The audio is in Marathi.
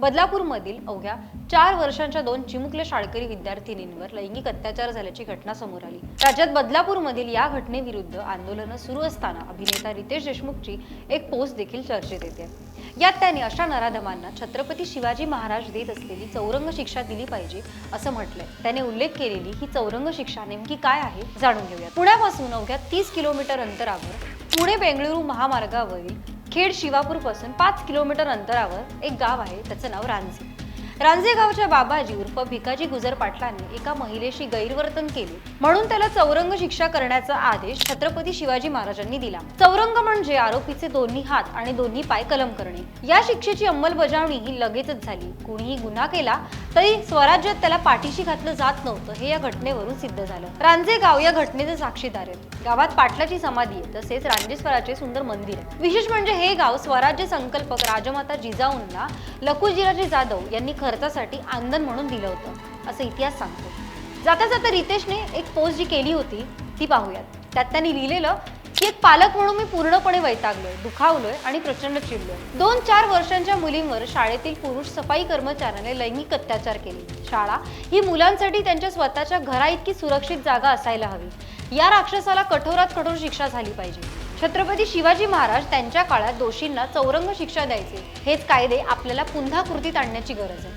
बदलापूरमधील अवघ्या चार वर्षांच्या दोन चिमुकल्या शाळकरी विद्यार्थिनींवर लैंगिक अत्याचार झाल्याची घटना समोर आली. राज्यात बदलापूरमधील या घटनेविरुद्ध आंदोलनं सुरू असताना अभिनेता रितेश देशमुखची एक पोस्ट देखील चर्चेत येते. यात त्याने अशा नराधमांना छत्रपती शिवाजी महाराज देत असलेली चौरंग शिक्षा दिली पाहिजे असं म्हटलंय. त्याने उल्लेख केलेली ही चौरंग शिक्षा नेमकी काय आहे जाणून घेऊया पुण्यापासून अवघ्या तीस किलोमीटर अंतरावर पुणे बेंगळुरू महामार्गावरील खेड शिवापूरपासून पाच किलोमीटर अंतरावर एक गाव आहे त्याचं नाव रांझी. रांजेगावच्या बाबाजी उर्फ भिकाजी गुजर पाटलांनी एका महिलेशी गैरवर्तन केले. म्हणून त्याला चौरंग शिक्षा करण्याचा आदेश छत्रपती शिवाजी महाराजांनी दिला. चौरंग म्हणजे आरोपीचे दोन्ही हात आणि दोन्ही पाय कलम करणे. या शिक्षेची अंमलबजावणी ही लगेचच झाली. कुणीही गुन्हा केला तरी स्वराज्यात त्याला पाठीशी घातलं जात नव्हतं हे या घटनेवरून सिद्ध झालं. रांजेगाव या घटनेचे साक्षीदार आहेत गावात पाटलाची समाधी आहे तसेच रांजेश्वराचे सुंदर मंदिर आहे. विशेष म्हणजे हे गाव स्वराज्य संकल्पक राजमाता जिजाऊंना लखुजीराजे जाधव यांनी खर्चासाठी आंदन म्हणून दिलं होतं असं इतिहास सांगतो. जाता जाता रितेशने एक पोस्ट जी केली होती ती पाहूयात. त्यात त्यांनी लिहिलेलं की एक पालक म्हणून मी पूर्णपणे वैतागलोय दुखावलोय आणि प्रचंड चिडलोय. दोन चार वर्षांच्या मुलींवर शाळेतील पुरुष सफाई कर्मचाऱ्याने लैंगिक अत्याचार केले. शाळा ही मुलांसाठी त्यांच्या स्वतःच्या घरा इतकी सुरक्षित जागा असायला हवी. या राक्षसाला कठोरात कठोर शिक्षा झाली पाहिजे. छत्रपती शिवाजी महाराज त्यांच्या काळात दोषींना चौरंग शिक्षा द्यायचे. हेच कायदे आपल्याला पुन्हा कृतीत आणण्याची गरज आहे.